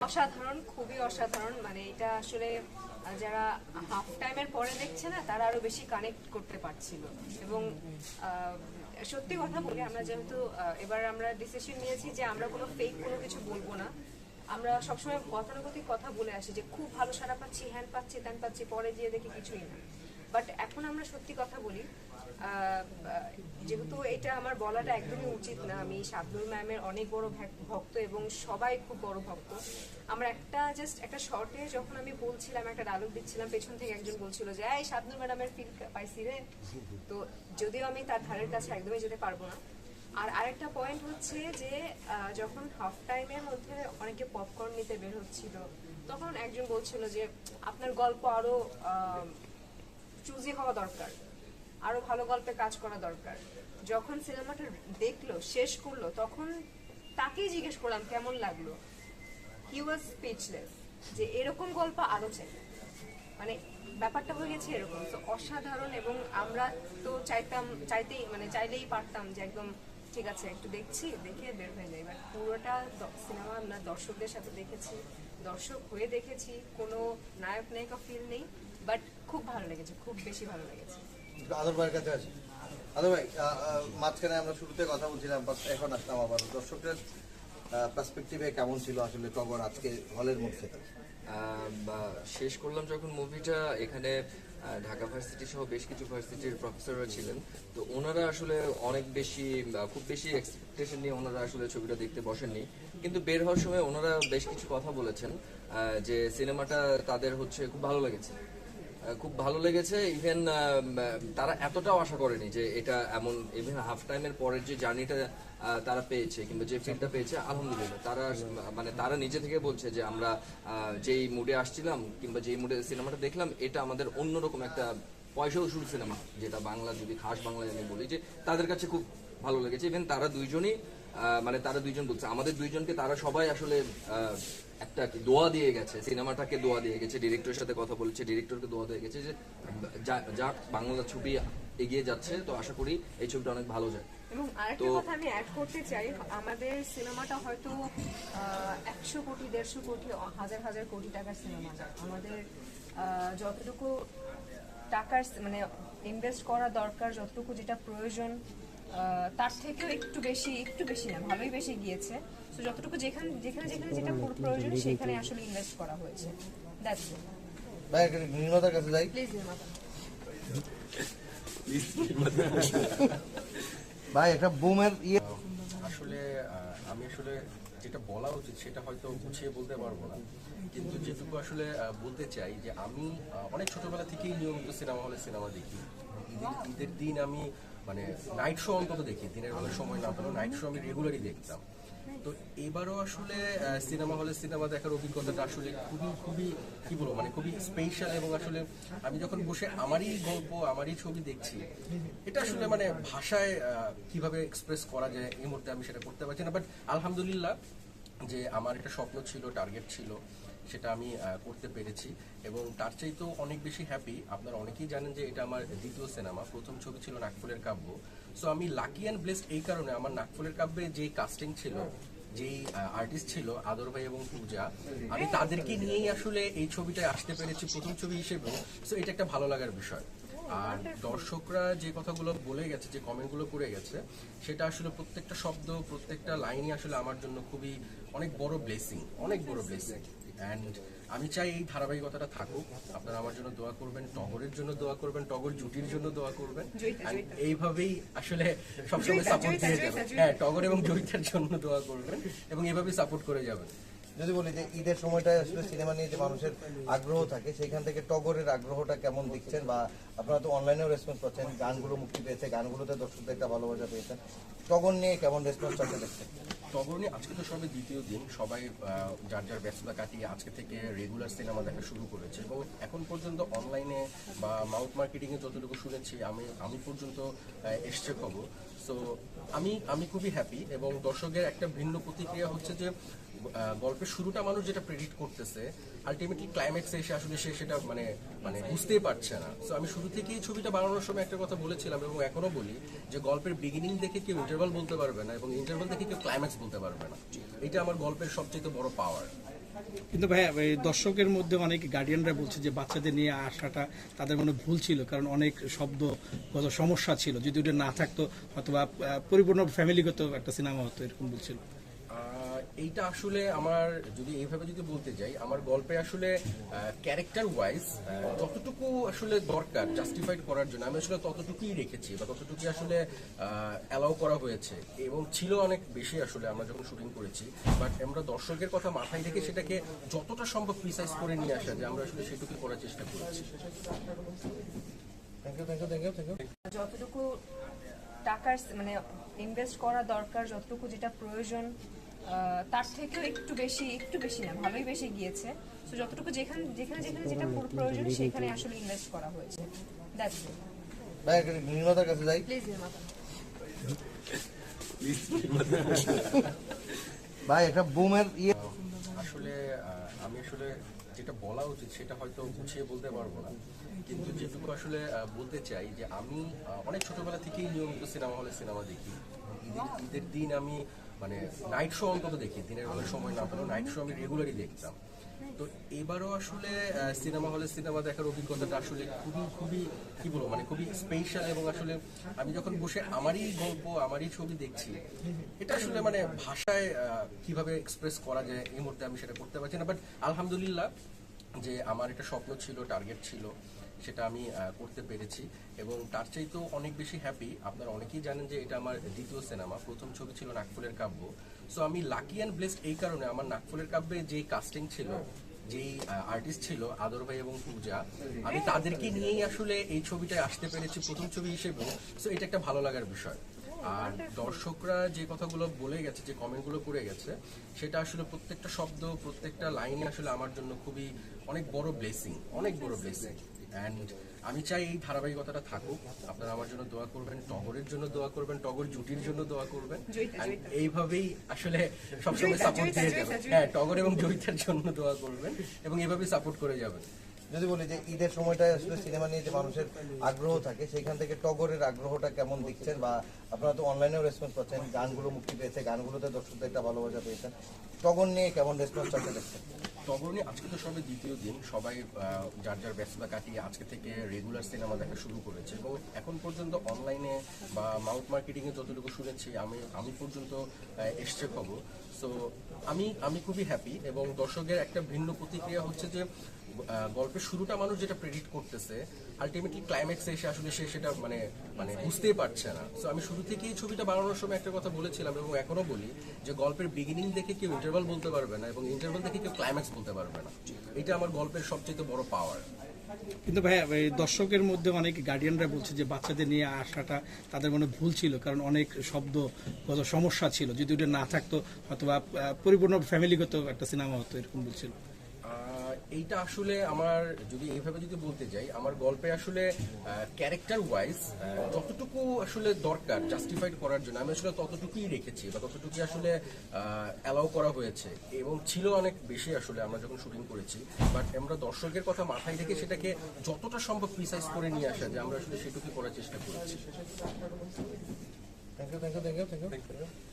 অসাধারণ, খুবই অসাধারণ। মানে এটা আসলে যারা হাফ টাইমের পরে দেখছে না, তারা আরও বেশি কানেক্ট করতে পারছিল। এবং সত্যি কথা বলি, আমরা যেহেতু এবার আমরা ডিসিশন নিয়েছি যে আমরা কোনো ফেক কোনো কিছু বলব না। আমরা সবসময় গতানুগতিক কথা বলে আসি যে খুব ভালো সারা পাচ্ছি, হ্যান পাচ্ছি, ত্যান পাচ্ছি, পরে গিয়ে দেখি কিছুই না। বাট এখন আমরা সত্যি কথা বলি যেহেতু এটা আমার বলাটা একদমই উচিত না, আমি শাবনুর ম্যামের অনেক বড় ভক্ত এবং সবাই খুব বড় ভক্ত। আমার একটা জাস্ট একটা শর্টে যখন আমি বলছিলাম, একটা ডায়লগ দিচ্ছিলাম, পেছন থেকে একজন বলছিল যে, এই শাবনুর ম্যাডামের ফিল পাইছি রে। তো যদিও আমি তার ধারের কাছে একদমই যেতে পারব না। আর আরেকটা পয়েন্ট হচ্ছে যে যখন হাফ টাইমের মধ্যে অনেকে পপকর্ন নিতে বের হচ্ছিল, তখন একজন বলছিল যে, আপনার গল্প আরও চুজি হওয়া দরকার। আরও ভালো গল্পে কাজ করা দরকার। যখন সিনেমাটা দেখল, শেষ করল, তখন তাকেই জিজ্ঞেস করলাম, কেমন লাগল? হি ওয়াজ স্পিচলেস যে এরকম গল্প আরও চাই। মানে ব্যাপারটা হয়ে গেছে এরকম। তো অসাধারণ এবং আমরা তো চাইতাম, চাইতেই মানে চাইলেই পারতাম যে একদম, ঠিক আছে, একটু দেখছি, দেখে বের হয়ে যাই। বাট পুরোটা সিনেমা আমরা দর্শকদের সাথে দেখেছি, দর্শক হয়ে দেখেছি, কোনো নায়ক নায়িকা ফিল নেই বাট খুব ভালো লেগেছে, খুব বেশি ভালো লেগেছে। কাছে ভাই মাঝখানে আমরা শুরুতে কথা বলছিলাম এখন আবার। দর্শকদের কেমন ছিল আসলে আজকে হলের মধ্যে? শেষ করলাম যখন মুভিটা এখানে ঢাকা ভার্সিটি সহ বেশ কিছু ভার্সিটির প্রফেসররা ছিলেন। তো ওনারা আসলে অনেক বেশি খুব বেশি এক্সপেকটেশন নিয়ে ওনারা আসলে ছবিটা দেখতে বসেননি। কিন্তু বের হওয়ার সময় ওনারা বেশ কিছু কথা বলেছেন যে সিনেমাটা তাদের হচ্ছে খুব ভালো লেগেছে। খুব ভালো লেগেছে। ইভেন তারা এতটাও আশা করেনি যে এটা এমন ইভেন হাফ টাইমের পরের যে জার্নিটা তারা পেয়েছে কিংবা যে ফিলটা পেয়েছে, আলহামদুলিল্লাহ। তারা মানে তারা নিজে থেকে বলছে যে আমরা যেই মুডে আসছিলাম কিংবা যেই মুডে সিনেমাটা দেখলাম, এটা আমাদের অন্যরকম একটা পয়সা উসুল সিনেমা যেটা বাংলা যদি, খাস বাংলায় আমি বলি যে তাদের কাছে খুব ভালো লেগেছে। ইভেন তারা দুইজনই মানে তারা দুইজন বলছে। আমাদের দুইজনকে তারা সবাই আসলে একটা দোয়া দিয়ে গেছে। সিনেমাটাকে দোয়া দিয়ে গেছে ডিরেক্টরের সাথে কথা বলেছে ডিরেক্টরকে দোয়া দিয়ে গেছে যে যা- যাক বাংলা ছবি এগিয়ে যাচ্ছে তো আশা করি এই ছবিটা অনেক ভালো যায়। এবং আরেকটা কথা আমি অ্যাড করতে চাই আমাদের সিনেমাটা হয়তো একশো কোটি দেড়শো কোটি হাজার হাজার কোটি টাকার সিনেমা আমাদের যতটুকু টাকার মানে ইনভেস্ট করা দরকার যতটুকু যেটা প্রয়োজন তার থেকেও একটু বেশি একটু বেশি না ভালোই বেশি গিয়েছে। তো যতটুকু যেখানে যেখানে যেখানে যেটা প্রয়োজন সেখানে আসলে ইনভেস্ট করা হয়েছে। দ্যাটস ভাই একটু নির্মাতার কাছে যাই। প্লিজ নির্মাতা ভাই একটা বুমের ইয়ে আসলে আমি আসলে যেটা বলা উচিত সেটা হয়তো গুছিয়ে বলতে পারব না। কিন্তু যেটুকু আসলে বলতে চাই যে আমি অনেক ছোটবেলা থেকেই নিয়মিত সিনেমা হলে সিনেমা দেখি। ঈদের ঈদের দিন আমি মানে নাইট শো অন্তত দেখি, দিনের বেলা সময় না পেলেও নাইট শো আমি রেগুলারই দেখতাম। তো এবারও আসলে সিনেমা হলে সিনেমা দেখার অভিজ্ঞতাটা আসলে খুবই খুবই, কি বলব মানে খুবই স্পেশাল এবং আসলে আমি যখন বসে আমারই গল্প, আমারই ছবি দেখছি, এটা আসলে মানে ভাষায় কীভাবে এক্সপ্রেস করা যায়, এই মুহূর্তে আমি সেটা করতে পারছি না। বাট আলহামদুলিল্লাহ, যে আমার একটা স্বপ্ন ছিল টার্গেট ছিল সেটা আমি করতে পেরেছি এবং তার চাইতেও অনেক বেশি হ্যাপি আপনারা অনেকেই জানেন যে এটা আমার দ্বিতীয় সিনেমা, প্রথম ছবি ছিল নাগফুলের কাব্য। সো আমি লাকি অ্যান্ড ব্লেসড এই কারণে আমার নাগফুলের কাব্যে যে কাস্টিং ছিল, যেই আর্টিস্ট ছিল আদর ভাই এবং পূজা, আমি তাদেরকে নিয়েই আসলে এই ছবিটায় আসতে পেরেছি প্রথম ছবি হিসেবে। সো এটা একটা ভালো লাগার বিষয়। আর দর্শকরা যে কথাগুলো বলে গেছে, যে কমেন্টগুলো করে গেছে, সেটা আসলে প্রত্যেকটা শব্দ, প্রত্যেকটা লাইনই আসলে আমার জন্য খুবই অনেক বড় ব্লেসিং অনেক বড় ব্লেসিং অ্যান্ড আমি চাই এই ধারাবাহিকতাটা থাকুক। আপনারা আমার জন্য দোয়া করবেন টগরের জন্য দোয়া করবেন টগর জুটির জন্য দোয়া করবেন। এইভাবেই আসলে সবসময় সাপোর্ট দিয়ে যাবেন। হ্যাঁ টগর এবং জয়িতার জন্য দোয়া করবেন এবং এভাবেই সাপোর্ট করে যাবেন। যদি বলি যে ঈদের সময়টা আসলে সিনেমা নিয়ে যে মানুষের আগ্রহ থাকে সেইখান থেকে টগরের আগ্রহটা কেমন দেখছেন? বা আপনারা তো অনলাইনেও রেসপন্স পাচ্ছেন গানগুলো মুক্তি পেয়েছে গানগুলোতে দর্শকদের একটা ভালোবাসা পেয়েছেন। টগর নিয়ে কেমন রেসপন্স আছে দেখছেন? টগর আজকে তো সবে দ্বিতীয় দিন। সবাই যার যার ব্যস্ততা কাটিয়ে আজকে থেকে রেগুলার সিনেমা দেখা শুরু করেছে এবং এখন পর্যন্ত অনলাইনে বা মাউথ মার্কেটিংয়ে যতটুকু শুনেছি, আমি আমি পর্যন্ত এসছে খবর। সো আমি আমি খুবই হ্যাপি এবং দর্শকের একটা ভিন্ন প্রতিক্রিয়া হচ্ছে যে গল্পের শুরুটা মানুষ যেটা প্রেডিক্ট করতেছে আলটিমেটলি ক্লাইম্যাক্সে এসে আসলে সে সেটা মানে মানে বুঝতেই পারছে না। তো আমি শুরু থেকেই ছবিটা বানানোর সময় একটা কথা বলেছিলাম এবং এখনও বলি যে গল্পের বিগিনিং দেখে কেউ ইন্টারভাল বলতে পারবে না এবং ইন্টারভাল দেখে কেউ ক্লাইম্যাক্স বলতে পারবে না। এটা আমার গল্পের সবচেয়ে বড় পাওয়ার কিন্তু ভাইয়া দর্শকের মধ্যে অনেক গার্ডিয়ানরা বলছে যে বাচ্চাদের নিয়ে আসাটা তাদের মনে ভুল ছিল, কারণ অনেক শব্দগত সমস্যা ছিল। যদি ওটা না থাকতো অথবা পরিপূর্ণ ফ্যামিলিগত একটা সিনেমা হতো, এরকম বলছিল। এইটা আসলে আমার যদি এইভাবে যদি বলতে যাই আমার গল্পে আসলে ক্যারেক্টার ওয়াইজ যতটুকু আসলে দরকার জাস্টিফাইড করার জন্য। আমি আসলে ততটুকুই রেখেছি বা ততটুকুই আসলে অ্যালাউ করা হয়েছে। এবং ছিল অনেক বেশি আসলে আমরা যখন শুটিং করেছি বাট আমরা দর্শকের কথা মাথায় রেখে সেটাকে যতটা সম্ভব প্রিসাইজ করে নিয়ে আসা যে আমরা আসলে সেটুকু করার চেষ্টা করেছি। Thank you thank you thank you thank you যতটুকু টাকার মানে ইনভেস্ট করা দরকার যতটুকু যেটা প্রয়োজন তার থেকেও একটু বেশি একটু বেশি না ভালোই বেশি গিয়েছে। তো যতটুকু যেখানে যেখানে যেখানে যেটা প্রয়োজন সেখানে আসলে ইনভেস্ট করা হয়েছে। দ্যাটস ভাই একটা নির্মাতার কাছে যাই। প্লিজ ভাই একটা বুমের ইয়ে আসলে আমি আসলে যেটা বলা উচিত সেটা হয়তো গুছিয়ে বলতে পারব না। কিন্তু যেটুকু আসলে বলতে চাই যে আমি অনেক ছোটবেলা থেকেই নিয়মিত সিনেমা হলে সিনেমা দেখি। ঈদের ঈদের দিন আমি মানে নাইট শো অন্তত দেখি, দিনের বেলা সময় না পেলেও নাইট শো আমি রেগুলারই দেখতাম। তো এবারও আসলে সিনেমা হলে সিনেমা দেখার অভিজ্ঞতাটা আসলে খুবই খুবই, কি বলব মানে খুবই স্পেশাল এবং আসলে আমি যখন বসে আমারই গল্প, আমারই ছবি দেখছি, এটা আসলে মানে ভাষায় কীভাবে এক্সপ্রেস করা যায়, এই মুহূর্তে আমি সেটা করতে পারছি না। বাট আলহামদুলিল্লাহ যে আমার একটা স্বপ্ন ছিল টার্গেট ছিল সেটা আমি করতে পেরেছি এবং তার চাইতেও অনেক বেশি হ্যাপি আপনারা অনেকেই জানেন যে এটা আমার দ্বিতীয় সিনেমা প্রথম ছবি ছিল নাগফুলের কাব্য। সো আমি লাকি অ্যান্ড ব্লেসড এই কারণে আমার নাগফুলের কাব্যে যেই কাস্টিং ছিল, যেই আর্টিস্ট ছিল আদর ভাই এবং পূজা, আমি তাদেরকে নিয়েই আসলে এই ছবিটায় আসতে পেরেছি প্রথম ছবি হিসেবে সো এটা একটা ভালো লাগার বিষয়। আর দর্শকরা যে কথাগুলো বলে গেছে, যে কমেন্টগুলো করে গেছে, সেটা আসলে প্রত্যেকটা শব্দ, প্রত্যেকটা লাইনে আসলে আমার জন্য খুবই অনেক বড় ব্লেসিং অনেক বড় ব্লেসিং অ্যান্ড আমি চাই এই ধারাবাহিকতাটা থাকুক। আপনারা আমার জন্য দোয়া করবেন টগরের জন্য দোয়া করবেন টগর জুটির জন্য দোয়া করবেন। এইভাবেই আসলে সবসময় সাপোর্ট দিয়ে যাবেন। হ্যাঁ টগর এবং জয়িতার জন্য দোয়া করবেন এবং এভাবেই সাপোর্ট করে যাবেন। যদি বলি যে ঈদের সময়টায় আসলে সিনেমা নিয়ে যে মানুষের আগ্রহ থাকে সেইখান থেকে টগরের আগ্রহটা কেমন দেখছেন? বা আপনারা তো অনলাইনেও রেসপন্স পাচ্ছেন, গানগুলো মুক্তি পেয়েছে, গানগুলোতে দর্শকদের একটা ভালোবাসা পেয়েছেন টগর নিয়ে কেমন রেসপন্স চাচ্ছে দেখছেন? টগরনি আজকে তো সবে দ্বিতীয় দিন, সবাই যার যার ব্যস্ততা কাটিয়ে আজকে থেকে রেগুলার সিনেমা দেখা শুরু করেছে। এবং এখন পর্যন্ত অনলাইনে বা মাউথ মার্কেটিংয়ে যতটুকু শুনেছি, আমি আমি পর্যন্ত এসছে খবর। সো আমি আমি খুবই হ্যাপি এবং দর্শকের একটা ভিন্ন প্রতিক্রিয়া হচ্ছে যে গল্পের শুরুটা মানুষ যেটা প্রেডিক্ট করতেছে আলটিমেটলি ক্লাইম্যাক্সে এসে আসলে সে সেটা মানে মানে বুঝতেই পারছে না। সো আমি শুরু থেকেই ছবিটা বানানোর সময় একটা কথা বলেছিলাম এবং এখনও বলি যে গল্পের বিগিনিং দেখে কেউ ইন্টারভাল বলতে পারবে না এবং ইন্টারভাল দেখে কেউ ক্লাইম্যাক্স বলতে পারবে না। এটা আমার গল্পের সবচেয়ে বড় পাওয়ার কিন্তু ভাইয়া দর্শকের মধ্যে অনেক গার্ডিয়ানরা বলছে যে বাচ্চাদের নিয়ে আসাটা তাদের মনে ভুল ছিল, কারণ অনেক শব্দগত সমস্যা ছিল। যদি ওটা না থাকতো অথবা পরিপূর্ণ ফ্যামিলিগত একটা সিনেমা হতো, এরকম বলছিল। এইটা আসলে আমার যদি এইভাবে যদি বলতে যাই আমার গল্পে আসলে ক্যারেক্টার ওয়াইজ যতটুকু আসলে দরকার জাস্টিফাইড করার জন্য আমি আসলে ততটুকুই রেখেছি বা ততটুকুই আসলে অ্যালাউ করা হয়েছে। এবং ছিল অনেক বেশি আসলে আমরা যখন শুটিং করেছি বাট আমরা দর্শকের কথা মাথায় রেখে সেটাকে যতটা সম্ভব প্রিসাইজ করে নিয়ে আসা যে আমরা আসলে সেটুকু করার চেষ্টা করেছি। Thank you thank you thank you thank you